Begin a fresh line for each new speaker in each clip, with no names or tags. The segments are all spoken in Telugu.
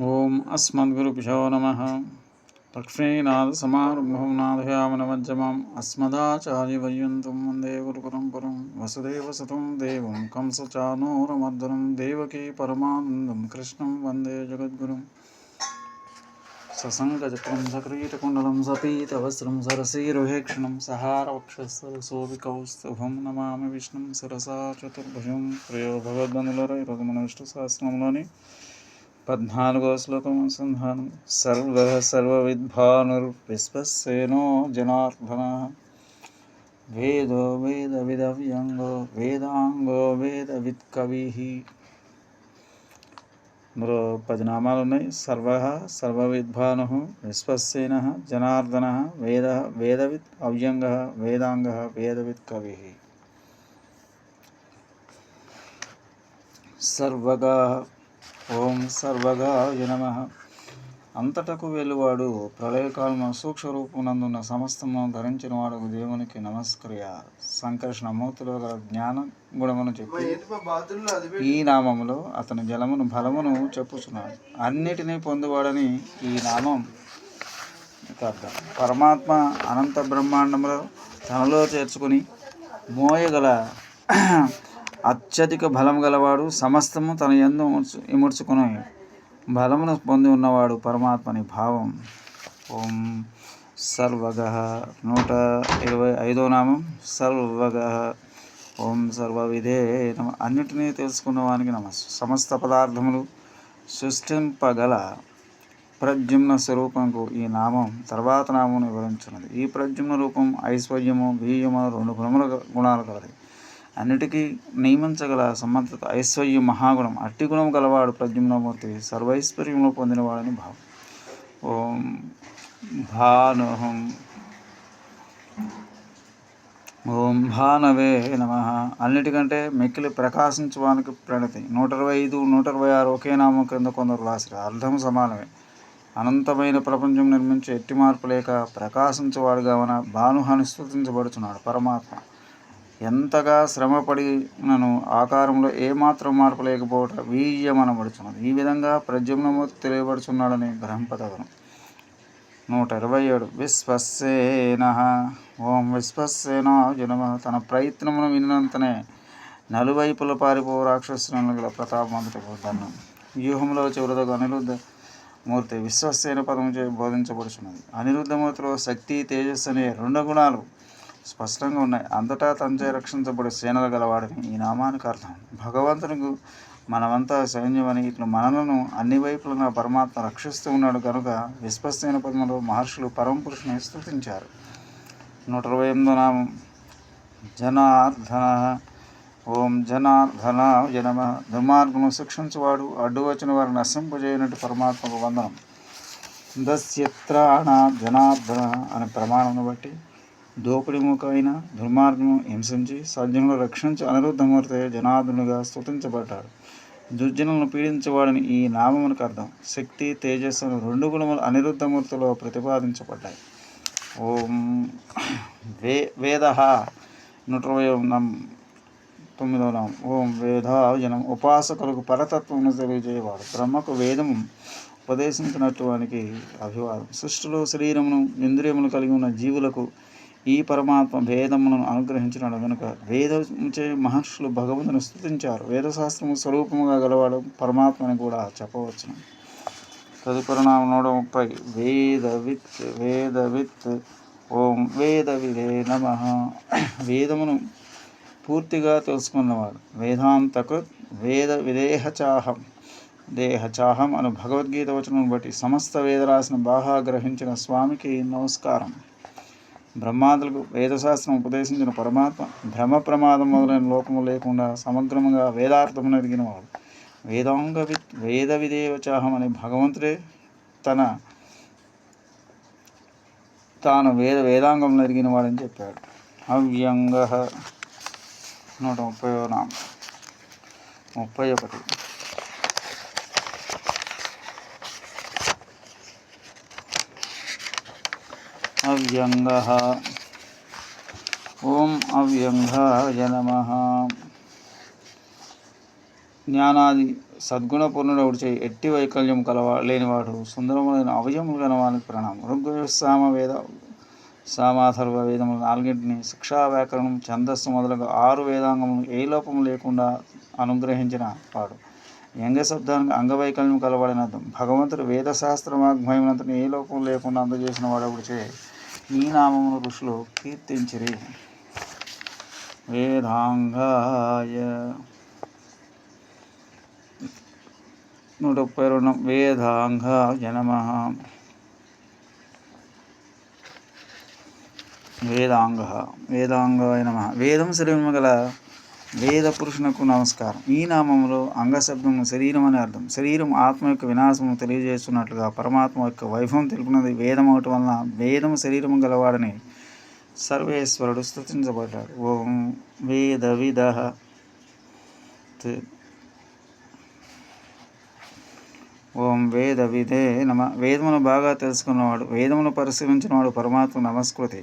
ఓం అస్మద్గురుభ్యో నమ. లక్ష్మీనాథసమారంభం నాథయామనమజ్జమాం అస్మదాచార్యపర్యంతం వందే గురుపరంపరం. వసుదేవసతం దేవం కంసచానూరమర్దనం. దేవకీ పరమానందం కృష్ణం వందే జగద్గురుం. ససంగచక్రం సక్రీటకుండలం సపీతవస్త్రం సరసీరుహేక్షణం. సహారవక్షస్థలశోభికౌస్తుభం నమామి విష్ణుం శిరసా చతుర్భుజం. ప్రియో భగవద్బంధులర ఈరోజు మన విష్ణు సహస్రంలోని పద్నాలుగో శ్లోకం అనుసంధానం సర్వ సర్వవిద్భానుర్విశ్వసేనో జనార్దన వేదో వేద విదవ్యంగో వేదాంగో వేద విత్కవి ఇందులో పది నామాలు ఉన్నాయి సర్వ సర్వవిద్భాను విశ్వసేన జనార్దన వేద వేదవిత్ అవ్యంగ వేదాంగ వేదవిత్ కవి సర్వగా ఓం సర్వగా నమ. అంతటకు వెలువాడు ప్రళయకాలం సూక్ష్మ రూపమునందున్న సమస్తము ధరించిన వాడు దేవునికి నమస్కరియ. సంకర్షణ మూర్తిలో గల జ్ఞాన గుణమును చెప్పి ఈ నామములో అతని జలమును బలమును చెప్పుచున్నాడు. అన్నిటినీ పొందువాడని ఈ నామం. అర్థం. పరమాత్మ అనంత బ్రహ్మాండములో తనలో చేర్చుకుని మోయగల అత్యధిక బలం గలవాడు సమస్తము తన ఎందు ఇముడ్చు ఇముడ్చుకుని. బలమును పొంది ఉన్నవాడు పరమాత్మని భావం. ఓం సర్వగ నూట ఇరవై ఐదో నామం. సర్వగ. ఓం సర్వవిధే నమ అన్నిటినీ తెలుసుకున్నవానికి నమస్ సమస్త పదార్థములు సృష్టింపగల ప్రద్యుమ్న స్వరూపంకు ఈ నామం తర్వాత నామం వివరించినది ఈ ప్రద్యుమ్న రూపం ఐశ్వర్యము బీయము రెండు గుణముల గుణాలు కలది. అన్నిటికీ నియమించగల సమర్థత ఐశ్వర్యం మహాగుణం అట్టి గుణం గలవాడు ప్రద్యుమ్నమూర్తి సర్వైశ్వర్యంలో పొందినవాడని భావం. ఓం భానుహం. ఓం భానవే నమ. అన్నిటికంటే మిక్కిలి ప్రకాశించడానికి ప్రణతి. నూట ఇరవై ఐదు నూట ఇరవై ఆరు ఒకే నామం క్రింద కొందరు రాసిరు. అర్థం సమానమే. అనంతమైన ప్రపంచం నిర్మించి ఎట్టి మార్పు లేక ప్రకాశించేవాడుగా మన భానుహాన్ని స్థుతించబడుచున్నాడు పరమాత్మ. ఎంతగా శ్రమపడినను ఆకారంలో ఏమాత్రం మార్పు లేకపోవటం వీయమనబడుచున్నది ఈ విధంగా ప్రజమ్నము తెలియబడుచున్నాడని గ్రహింపతగను నూట ఇరవై ఏడు విశ్వసేన ఓం విశ్వసేన జనమ తన ప్రయత్నమును వినినంతనే నలువైపుల పారిపో రాక్షసులను గల ప్రతాపమంతటి పోతాను వ్యూహంలో చివరిదకు అనిరుద్ధ మూర్తి విశ్వసేన పదము చే బోధించబడుచున్నది అనిరుద్ధమూర్తిలో శక్తి తేజస్సు అనే రెండు గుణాలు స్పష్టంగా ఉన్నాయి. అంతటా తంచే రక్షించబడే సేనలు గలవాడని ఈ నామానికి అర్థం. భగవంతునికి మనమంతా సైన్యమని ఇట్లు మనలను అన్ని వైపులను పరమాత్మ రక్షిస్తూ ఉన్నాడు కనుక విశ్వసేన పద్మలో మహర్షులు పరమ పురుషుని స్థుతించారు నూట ఇరవై ఎనిమిదో నామం. జనార్దన. ఓం జనార్దన జనమ దుర్మార్గము శిక్షించువాడు అడ్డు వచ్చిన వారిని నశింపజేయనట్టు పరమాత్మకు వందనం. దస్యత్రాణ జనార్దన అనే ప్రమాణమును బట్టి దోపిడి ముఖమైన దుర్మార్గము హింసించి సజ్జనులు రక్షించి అనిరుద్ధమూర్తి జనార్దనుగా స్తుతించబడ్డాడు. దుర్జనులను పీడించేవాడని ఈ నామమునకు అర్థం. శక్తి తేజస్సు రెండు గుణములు అనిరుద్ధమూర్తిలో ప్రతిపాదించబడ్డాయి. ఓం వే వేద నూట తొమ్మిదవ నామం ఓం వేదాజనం ఉపాసకులకు పరతత్వమును తెలియజేయవాడు. బ్రహ్మకు వేదము ఉపదేశించినట్టు వానికి అభివాదం. సృష్టిలో శరీరమును ఇంద్రియములు కలిగి ఉన్న జీవులకు ఈ పరమాత్మ వేదమును అనుగ్రహించినాడు కనుక వేదముచే మహర్షులు భగవంతుని స్థుతించారు వేదశాస్త్రము స్వరూపముగా గలవాడు పరమాత్మని కూడా చెప్పవచ్చును. తదుపరిణామ నూట ముప్పై వేదవిత్ వేదవిత్ ఓం వేద విదే నమ. వేదమును పూర్తిగా తెలుసుకున్నవాడు వేదాంతకృత్ వేద విదేహచాహం దేహచాహం అను భగవద్గీత వచనం బట్టి సమస్త వేదరాశిని బాగా గ్రహించిన స్వామికి నమస్కారం. బ్రహ్మాదులకు వేదశాస్త్రం ఉపదేశించిన పరమాత్మ భ్రమ ప్రమాదం మొదలైన లోపము లేకుండా సమగ్రముగా వేదార్థమును ఎరిగినవాడు వేదాంగ వి వేద విదేవచాహం అనే భగవంతుడే తన తాను వేద వేదాంగంలో ఎరిగిన వాడని చెప్పాడు. అవ్యంగ నూట ముప్పై నామ. ముప్పై ఒకటి. అవ్యంగ ఓం అవ్యంగాయ నమ. జ్ఞానాది సద్గుణపూర్ణుడు చే ఎట్టి వైకల్యం కలవా లేనివాడు సుందరములైన అవయములు గలవానికి ప్రణామం. ఋగ్వేద సామ వేద సామాథర్వ వేదములు నాలుగింటిని శిక్షా వ్యాకరణం ఛందస్సు మొదలగు ఆరు వేదాంగములు ఏ లోపము లేకుండా అనుగ్రహించిన వాడు. యంగ శబ్దానికి అంగవైకల్యం కలవాడని అర్థం భగవంతుడు వేదశాస్త్ర వాగ్మయమునంతని ఏ లోపం లేకుండా అందజేసిన వాడవుడు నీ నామమును ఋషులు కీర్తించిరి. వేదాంగాయ. నూట ముప్పై రెండు వేదాంగాయ నమ. వేదాంగ వేదాంగాయ నమ. వేదం శ్రీమగల వేద పురుషునకు నమస్కారం. ఈ నామంలో అంగశబ్దము శరీరం అని అర్థం. శరీరం ఆత్మ యొక్క వినాశము తెలియజేస్తున్నట్లుగా పరమాత్మ యొక్క వైభవం తెలుపునది వేదం అవటం వలన వేదము శరీరము గలవాడని సర్వేశ్వరుడు స్థుతించబడ్డాడు ఓం వేద విద ఓం వేద విధే నమ. వేదమును బాగా తెలుసుకున్నవాడు వేదమును పరిశీలించినవాడు పరమాత్మ నమస్కృతి.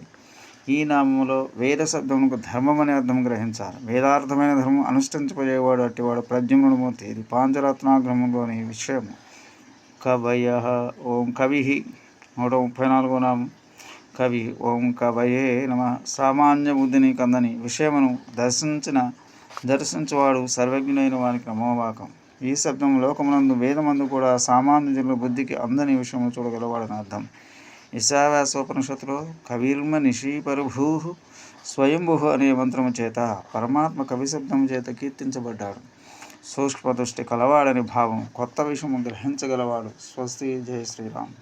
ఈ నామంలో వేద శబ్దమునకు ధర్మం అనే అర్థం గ్రహించాలి. వేదార్థమైన ధర్మం అనుష్ఠించబోయేవాడు అట్టివాడు ప్రద్యుమ్నుడు ఇది పాంచరత్నాగ్రహంలోని విషయము. కవయ ఓం కవి నూట ముప్పై నాలుగో నామం. కవి ఓం కవయే నమ. సామాన్య బుద్ధిని కందని విషయమును దర్శించిన దర్శించువాడు సర్వజ్ఞుడైన వానికి నమోవాకం ఈ శబ్దం లోకమునందు వేదమందు కూడా సామాన్య జనుల బుద్ధికి అందని విషయము చూడగలవాడని అర్థం. ఈశావ్యాసోపనిషత్తులో కవిర్మ నిషీపరుభూ స్వయంభు అనే మంత్రము చేత పరమాత్మ కవిశబ్దం చేత కీర్తించబడ్డాడు. సూక్ష్మ దృష్టి కలవాడని భావం కొత్త విషయము గ్రహించగలవాడు. స్వస్తి జయ శ్రీరామ్.